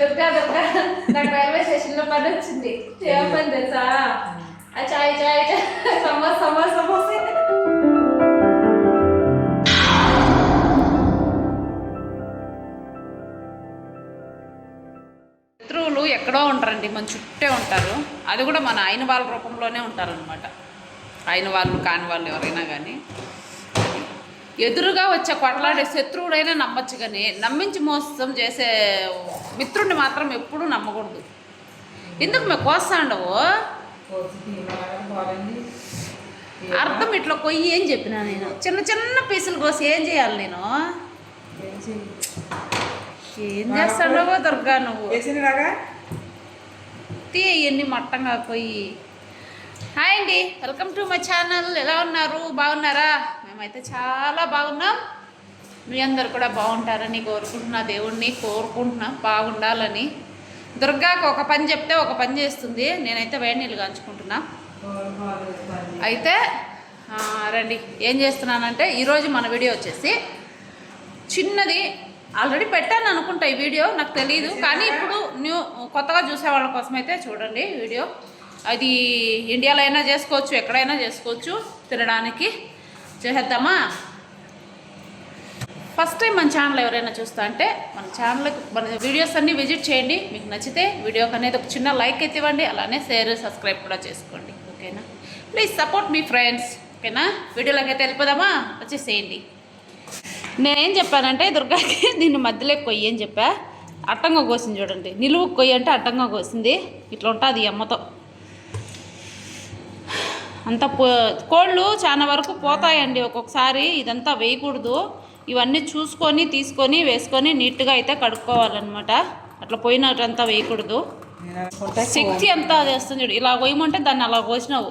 దుర్గా దుర్గా. నాకు రైల్వే స్టేషన్లో పని వచ్చింది. తెలుసా? ఆ చాయ్ చాయ్ చాయ్. సమోసా సమోసా సమోసా. శత్రువులు ఎక్కడో ఉంటారండి మన చుట్టే ఉంటారు. అది కూడా మన ఆయన వాళ్ళ రూపంలోనే ఉంటారనమాట ఆయన వాళ్ళు కాని వాళ్ళు ఎవరైనా కానీ ఎదురుగా వచ్చే కొట్లాడే శత్రువుడైనా నమ్మచ్చు కానీ నమ్మించి మోసం చేసే మిత్రుడిని మాత్రం ఎప్పుడూ నమ్మకూడదు. ఎందుకు మేము కోస్తాండవు? అర్థం ఇట్లా కొయ్యి ఏం చెప్పినా నేను? చిన్న చిన్న పీసులు కోసి ఏం చేయాలి నేను? ఏం చేస్తాడో దుర్గా నువ్వు? వేసినలాగా తీ మట్టంగా పోయి. హాయ్ అండి. Welcome to my channel. ఎలా ఉన్నారు? బాగున్నారా? మేమైతే చాలా బాగున్నాం. మీ అందరు కూడా బాగుంటారని కోరుకుంటున్నా దేవుణ్ణి కోరుకుంటున్నా బాగుండాలని. దుర్గాకు ఒక పని చెప్తే ఒక పని చేస్తుంది. నేనైతే వేడి నీళ్ళు కాంచుకుంటున్నా అయితే రండి. ఏం చేస్తున్నానంటే ఈరోజు మన వీడియో వచ్చేసి చిన్నది ఆల్రెడీ పెట్టాను అనుకుంటా ఈ వీడియో నాకు తెలియదు కానీ ఇప్పుడు న్యూ కొత్తగా చూసే వాళ్ళ కోసం అయితే చూడండి వీడియో. అది ఇండియాలో అయినా చేసుకోవచ్చు ఎక్కడైనా చేసుకోవచ్చు తినడానికి. చేసేద్దామా? ఫస్ట్ టైం మన ఛానల్ ఎవరైనా చూస్తా అంటే మన ఛానల్కి మన వీడియోస్ అన్నీ విజిట్ చేయండి. మీకు నచ్చితే వీడియోకి అనేది ఒక చిన్న లైక్ అయితే ఇవ్వండి. అలానే షేర్ సబ్స్క్రైబ్ కూడా చేసుకోండి. ఓకేనా? ప్లీజ్ సపోర్ట్ మీ ఫ్రెండ్స్ ఓకేనా? వీడియోలోకి అయితే వెళ్ళిపోదామా? వచ్చేసేయండి. నేనేం చెప్పానంటే దుర్గాకి దీన్ని మధ్యలో కొయ్యి అని చెప్పా. అట్టంగా కోసింది చూడండి. నిలువు కొయ్యి అంటే అట్టంగా కోసింది. ఇట్లా ఉంటుంది అమ్మతో. అంత పో కోళ్ళు చాలా వరకు పోతాయండి ఒక్కొక్కసారి. ఇదంతా వేయకూడదు. ఇవన్నీ చూసుకొని తీసుకొని వేసుకొని నీట్గా అయితే కడుక్కోవాలన్నమాట. అట్లా పోయినట్టంతా వేయకూడదు. శక్తి అంతా చేస్తుంది చూడు. ఇలా పోయమంటే దాన్ని అలా పోసినావు.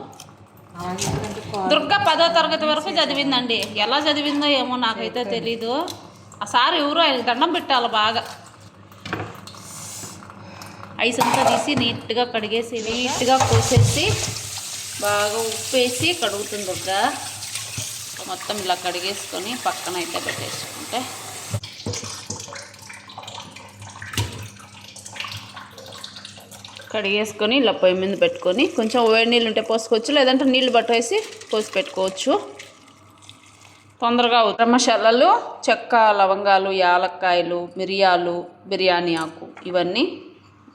దుర్గా పదో తరగతి వరకు చదివిందండి. ఎలా చదివిందో ఏమో నాకైతే తెలీదు. ఆ సార్ ఎవరు ఆయనకి దండం పెట్టాలి బాగా. ఐస్ అంతా తీసి నీట్గా కడిగేసి నీట్గా కోసేసి బాగా ఉప్పు వేసి కడుగుతుంది ఒక మొత్తం ఇలా కడిగేసుకొని పక్కన అయితే పెట్టేసుకుంటే. కడిగేసుకొని ఇలా పొయ్యి మీద పెట్టుకొని కొంచెం వేడి నీళ్ళు ఉంటే పోసుకోవచ్చు లేదంటే నీళ్ళు పట్టేసి పోసి పెట్టుకోవచ్చు. తొందరగా ఉత్తమశాలలు మసాలాలు చెక్క లవంగాలు యాలక్కాయలు మిరియాలు బిర్యానీ ఆకు ఇవన్నీ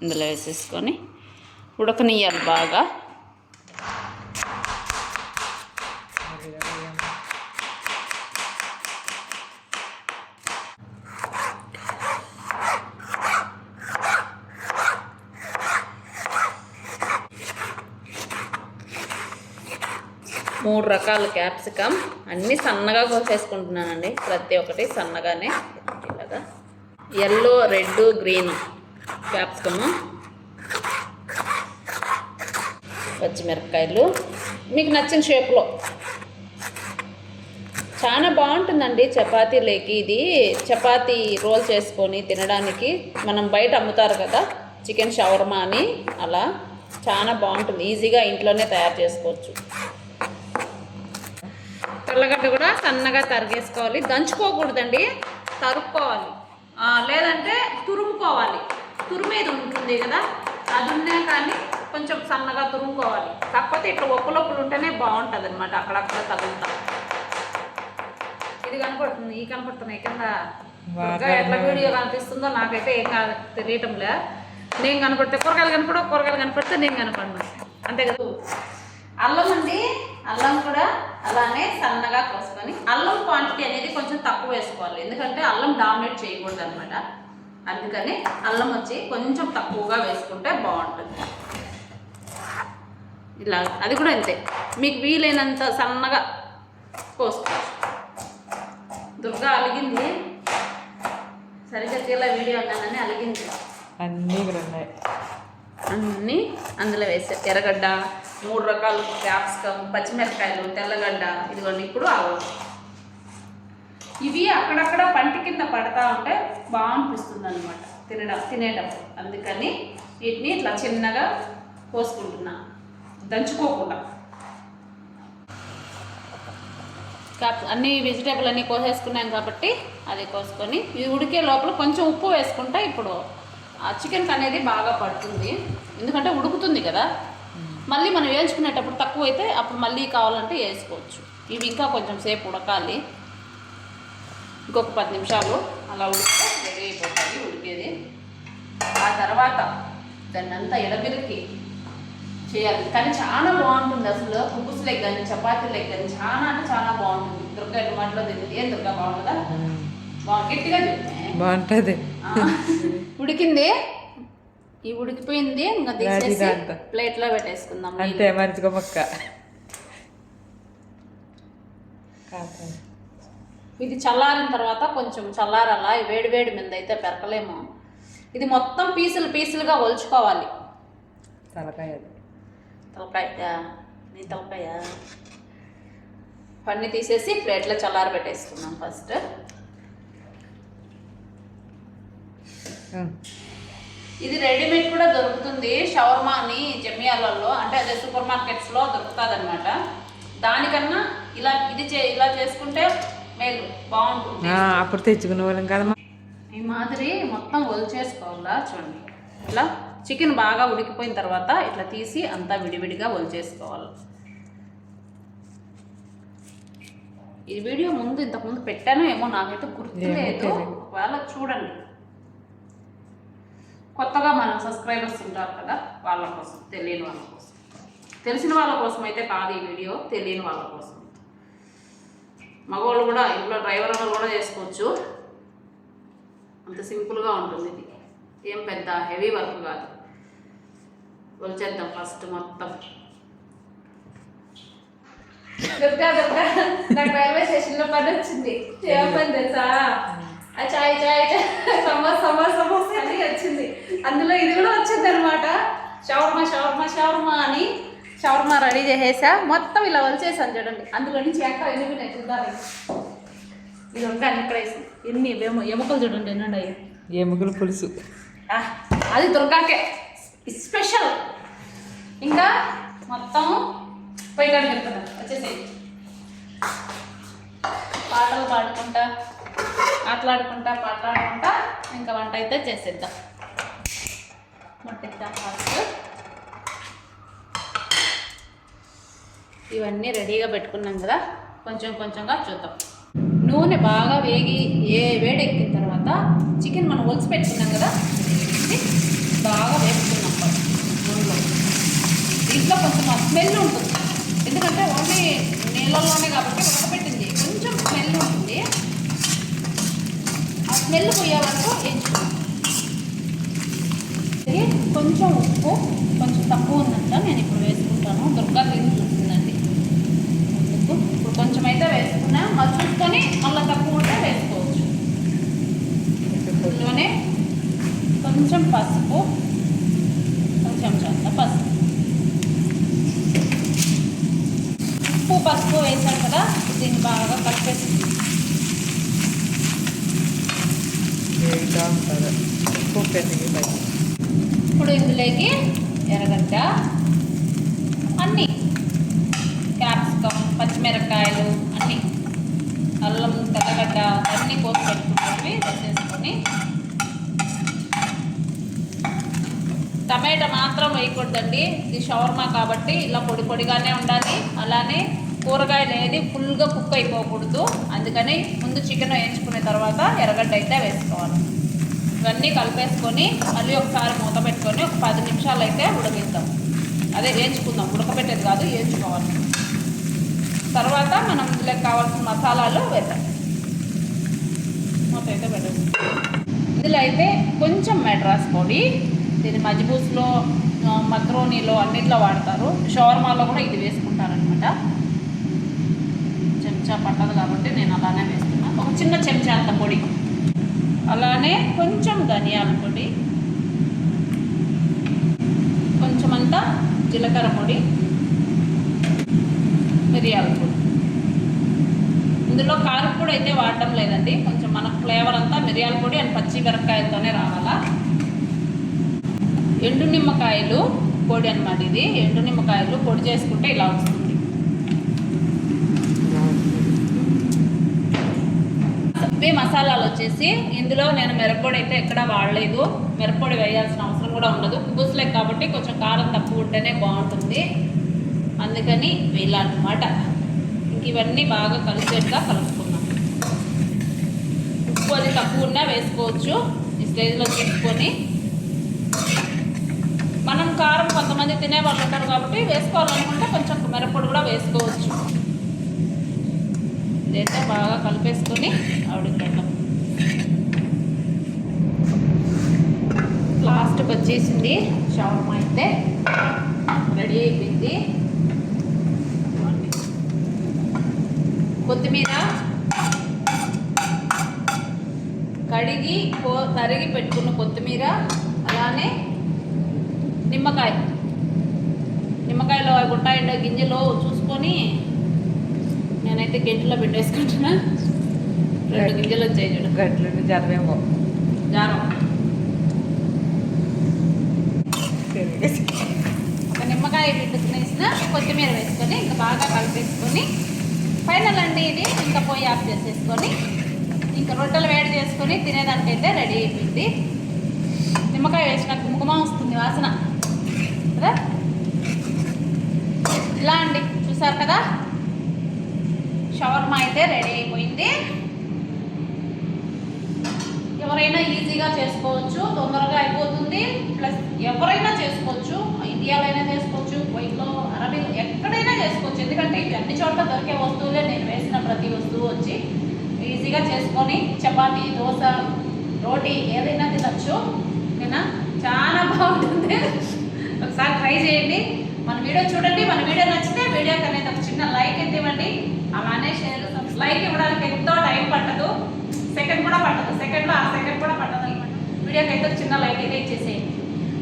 ఇందులో వేసేసుకొని ఉడకనియ్యాలి బాగా. మూడు రకాల క్యాప్సికమ్. అన్నీ సన్నగా కోసేసుకుంటున్నానండి. ప్రతి ఒక్కటి సన్నగానే ఇలాగా. Yellow red green capsicum. పచ్చిమిరపకాయలు. మీకు నచ్చిన షేప్లో చాలా బాగుంటుందండి చపాతీలోకి ఇది చపాతీ రోల్ చేసుకొని తినడానికి మనం బయట అమ్ముతారు కదా. చికెన్ షవర్మా అని అలా. చాలా బాగుంటుంది. ఈజీగా ఇంట్లోనే తయారు చేసుకోవచ్చు. తెల్లగడ్డ కూడా సన్నగా తరిగేసుకోవాలి. దంచుకోకూడదండి. తరుక్కోవాలి. లేదంటే తురుముకోవాలి. తురిమేది ఉంటుంది కదా అది ఉన్నా కానీ కొంచెం సన్నగా తురుముకోవాలి. కాకపోతే ఇట్లా ఒప్పులొప్పులు ఉంటేనే బాగుంటుంది అనమాట అక్కడక్కడ తగులుతా. ఇది కనపడుతుంది ఈ కనపడుతున్నాయి కింద. ఎట్లా వీడియో కనిపిస్తుందో నాకైతే ఏం కాదు తెలియటంలే. నేను కనపడితే కూరగాయలు కనపడవు కూరగాయలు కనపడితే నేను కనపడను. అంతే కదా. అల్లం అండి అల్లం అలానే సన్నగా కోసుకొని అల్లం క్వాంటిటీ అనేది కొంచెం తక్కువ వేసుకోవాలి. ఎందుకంటే అల్లం డామినేట్ చేయకూడదు అనమాట అందుకని అల్లం వచ్చి కొంచెం తక్కువగా వేసుకుంటే బాగుంటుంది. ఇలా అది కూడా అంతే. మీకు వీలైనంత సన్నగా కోసుకోవాలి దుర్గా అలిగింది. సరిగ్గా తీల వీడియో అన్నానని అలిగింది. అన్నీ ఇక్కడ ఉన్నాయి. అన్నీ అందులో వేసా ఎర్రగడ్డ మూడు రకాలు క్యాప్సికమ్ పచ్చిమిరపకాయలు తెల్లగడ్డ ఇదిగోండి ఇప్పుడు ఆవు. ఇవి అక్కడక్కడ పంటి కింద పడతా ఉంటే బాగనిపిస్తుంది అనమాట తినడం తినేటప్పుడు. అందుకని వీటిని ఇట్లా చిన్నగా కోసుకుంటున్నా. దంచుకోకుండా. అన్ని వెజిటేబుల్ అన్నీ కోసేసుకున్నాం కాబట్టి అది కోసుకొని ఇది ఉడికే లోపల కొంచెం ఉప్పు వేసుకుంటా ఇప్పుడు ఆ చికెన్ అనేది బాగా పడుతుంది. ఎందుకంటే ఉడుకుతుంది కదా. మళ్ళీ మనం వేయించుకునేటప్పుడు తక్కువ అయితే అప్పుడు మళ్ళీ కావాలంటే వేసుకోవచ్చు. ఇవి ఇంకా కొంచెం సేపు ఉడకాలి. ఇంకొక పది నిమిషాలు అలా ఉడికితే రెడీ అయిపోతుంది ఉడికేది. ఆ తర్వాత దాన్ని అంతా ఎడబిరికి చేయాలి. కానీ చాలా బాగుంటుంది అసలు. కుబుస్ లెగ్ కానీ చపాతీ లెగ్ కానీ చాలా అంటే చాలా బాగుంటుంది. దుర్గా టమాటలో తింటుంది ఏం దుర్గా బాగుంటుందా? బాగుంది. గట్టిగా బాగుంటుంది. ఉడికింది. ఈ ఉడికిపోయింది ఇంకా తీసేసి. ప్లేట్లో పెట్టేసుకుందాం అంతే మరిచిగా మొక్క కాదు. ఇది చల్లారిన తర్వాత కొంచెం చల్లారాల వేడి వేడి మీద అయితే పెరకలేము ఇది మొత్తం పీసులు పీసులుగా ఒలుచుకోవాలి తలకాయ. తలకాయ నీ తలకాయ పన్ని తీసేసి ప్లేట్లో చల్లారి పెట్టేసుకుందాం ఫస్ట్. ఇది రెడీమేడ్ కూడా దొరుకుతుంది షవర్మా అని జమియాలలో అంటే అదే సూపర్ మార్కెట్స్లో దొరుకుతుంది అనమాట దానికన్నా ఇలా ఇది చే ఇలా చేసుకుంటే మేలు బాగుంటుంది. అప్పుడు తెచ్చుకునే వాళ్ళం కదమ్మా. ఈ మాదిరి మొత్తం ఒలిచేసుకోవాలా చూడండి. ఇట్లా చికెన్ బాగా ఉడికిపోయిన తర్వాత ఇట్లా తీసి అంతా విడివిడిగా ఒలిచేసుకోవాలి ఈ వీడియో ముందు ఇంతకు ముందు పెట్టానో ఏమో నాకైతే గుర్తులేదు. ఒకవేళ చూడండి. కొత్తగా మన సబ్స్క్రైబర్స్ ఉంటారు కదా వాళ్ళ కోసం తెలియని వాళ్ళ కోసం. తెలిసిన వాళ్ళ కోసం అయితే కాదు ఈ వీడియో తెలియని వాళ్ళ కోసం. మగవాళ్ళు కూడా ఇంట్లో డ్రైవర్ వాళ్ళు కూడా చేసుకోవచ్చు. అంత సింపుల్గా ఉంటుంది ఇది. ఏం పెద్ద హెవీ వర్క్ కాదు. వచ్చేద్దాం ఫస్ట్ మొత్తం. దుర్గా దుర్గా నాకు రైల్వే స్టేషన్లో పని వచ్చింది. ఏం పని తెలుసా? చాయ్ చాయ్ సమోసా సమోసా సమోసా అని వచ్చింది. అందులో ఇది కూడా వచ్చింది అనమాట షవర్మా షవర్మా షవర్మా అని షవర్మా రెడీ చేసేసా. మొత్తం ఇలా వలిచేసాను చూడండి. అందులో నుంచి ఎక్కడ ఎన్ని చూద్దాం ఇది ఒక ఇక్కడ ఎన్ని ఎమ- ఎముకలు చూడండి ఎన్ని ఉన్నాయి ఎముకల పులుసు. ఆ, అది దుర్గాకే. స్పెషల్. ఇంకా మొత్తం పోయి కాడ చెప్తాను వచ్చేసేయి. పాటలు పాడుకుంటా. మాట్లాడుకుంటా మాట్లాడుకుంటా ఇంకా వంట అయితే చేసేద్దాం. ముట్టిద్దాం ఫస్ట్. ఇవన్నీ రెడీగా పెట్టుకున్నాం కదా కొంచెం కొంచెంగా చూద్దాం. నూనె బాగా వేగి ఏ వేడెక్కిన తర్వాత చికెన్ మనం ఒలిసి పెట్టుకున్నాం కదా బాగా వేపుకున్నాం నూనెలో. దీంట్లో కొంచెం స్మెల్ ఉంటుంది. ఎందుకంటే ఓన్లీ నీళ్ళల్లోనే కాబట్టి ఉడకబెట్టింది కొంచెం స్మెల్ ఉంటుంది ఆ స్మెల్ పోయేవరకు వరకు కొంచెం ఉప్పు కొంచెం తక్కువ ఉందంట నేను ఇప్పుడు వేసుకుంటాను. దుర్గా తిని చూస్తుందండి. ఉప్పు. ఇప్పుడు కొంచెం అయితే వేసుకున్నా మళ్ళీ చూసుకొని మళ్ళీ తక్కువ ఉంటే వేసుకోవచ్చు. ఇందులోనే కొంచెం పసుపు కొంచెం చెంత పసుపు. ఉప్పు పసుపు వేసాం కదా దీన్ని బాగా కలిపేసి వేడిగా ఉంటుంది ఉప్పు పెద్దగా ఇప్పుడు ఇందులోకి ఎర్రగడ్డ అన్నీ క్యాప్సికమ్ పచ్చిమిరపకాయలు అన్నీ అల్లం తెల్లగడ్డ అన్నీ కోసి పెట్టుకున్నవి వేసేసుకొని టమాటా మాత్రం వేయకూడదండి. ఇది షవర్మా కాబట్టి ఇలా పొడి పొడిగానే ఉండాలి. అలానే కూరగాయలు అనేది ఫుల్గా కుక్ అయిపోకూడదు. అందుకని ముందు చికెన్ వేయించుకునే తర్వాత ఎర్రగడ్డ అయితే వేసుకోవాలి. ఇవన్నీ కలిపేసుకొని మళ్ళీ ఒకసారి మూత పెట్టుకొని ఒక పది నిమిషాలు అయితే ఉడకిద్దాం. అదే వేయించుకుందాం. ఉడకబెట్టేది కాదు వేయించుకోవాలి. తర్వాత మనం ఇందులో కావాల్సిన మసాలాలు వేద్దాం. మూత అయితే పెట్టేసి ఇందులో అయితే కొంచెం మెడ్రాస్ పొడి దీన్ని మజ్బూస్లో మక్రోనీలో అన్నిట్లో వాడతారు. షవర్మాలో కూడా ఇది వేసుకుంటారనమాట చెంచా పట్టదు కాబట్టి నేను అలానే వేస్తున్నాను ఒక చిన్న చెంచా అంత పొడి. అలానే కొంచెం ధనియాల పొడి కొంచెం అంతా జీలకర్ర పొడి మిరియాల పొడి. ఇందులో కారపొడి అయితే వాడటం లేదండి. కొంచెం మన ఫ్లేవర్ అంతా మిరియాల పొడి అండ్ పచ్చి మిరపకాయలతోనే రావాలా. ఎండు నిమ్మకాయలు పొడి అనమాట ఇది. ఎండు నిమ్మకాయలు పొడి చేసుకుంటే ఇలా వస్తుంది. ఇవి మసాలాలు వచ్చేసి ఇందులో నేను మిరప్పొడి అయితే ఎక్కడ వాడలేదు. మిరప్పొడి వేయాల్సిన అవసరం కూడా ఉండదు. కుబుస్లే కాబట్టి కొంచెం కారం తక్కువ ఉంటేనే బాగుంటుంది. అందుకని ఇలా ఇంక ఇవన్నీ బాగా కలిసేట్టుగా కలుపుకున్నాం ఉప్పు అది తక్కువ ఉన్నా వేసుకోవచ్చు. ఈ స్టేజ్లో చూసుకొని మనం కారం కొంతమంది తినే వాళ్ళు ఉంటారు కాబట్టి వేసుకోవాలనుకుంటే కొంచెం మిరప్పొడి కూడా వేసుకోవచ్చు. ఇదైతే బాగా కలిపేసుకొని ఆవిడకెళ్ళాం లాస్ట్కి వచ్చేసింది షవర్మా అయితే. రెడీ అయిపోయింది. కొత్తిమీర కడిగి కో తరిగి పెట్టుకున్న కొత్తిమీర అలానే నిమ్మకాయ. నిమ్మకాయలో అవి ఉంటాయండి గింజలో చూసుకొని నేనైతే గెంట్లో పెట్టేసుకుంటున్నా. రెండు గింజలు వచ్చాయి చూడు. గట్లు జరవేమో. జారం. ఒక నిమ్మకాయ పిండుకునేసిన కొత్తిమీర వేసుకొని ఇంకా బాగా కలిపేసుకొని ఫైనల్ అండి ఇది. ఇంకా పొయ్యి ఆఫ్ చేసేసుకొని ఇంకా రొట్టెలు వేడి చేసుకొని తినేదానికైతే రెడీ అయిపోయింది. నిమ్మకాయ వేసిన కుంకుమ వస్తుంది వాసన. కదా? ఇలా అండి. చూసారు కదా? షవర్మా అయితే రెడీ అయిపోయింది. ఎవరైనా ఈజీగా చేసుకోవచ్చు తొందరగా అయిపోతుంది. ప్లస్ ఎవరైనా చేసుకోవచ్చు ఇండియాలో అయినా చేసుకోవచ్చు కువైట్లో అరబీ ఎక్కడైనా చేసుకోవచ్చు. ఎందుకంటే ఇవి అన్ని చోట్ల దొరికే వస్తువులే నేను వేసిన ప్రతి వస్తువు వచ్చి ఈజీగా చేసుకొని చపాతీ దోశ రోటీ ఏదైనా తినచ్చు. ఓకేనా? చాలా బాగుంటుంది. ఒకసారి ట్రై చేయండి. మన వీడియో చూడండి. మన వీడియో నచ్చితే వీడియోకి అనేది ఒక చిన్న లైక్ అయితే ఇవ్వండి. అలానే షేర్ లైక్ ఇవ్వడానికి ఎంతో టైం పట్టదు. సెకండ్ కూడా పట్టదు. సెకండ్లో ఆ సెకండ్ కూడా పట్టదు. వీడియోకి అయితే చిన్న లైక్ అయితే ఇచ్చేసేయండి.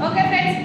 Okay friends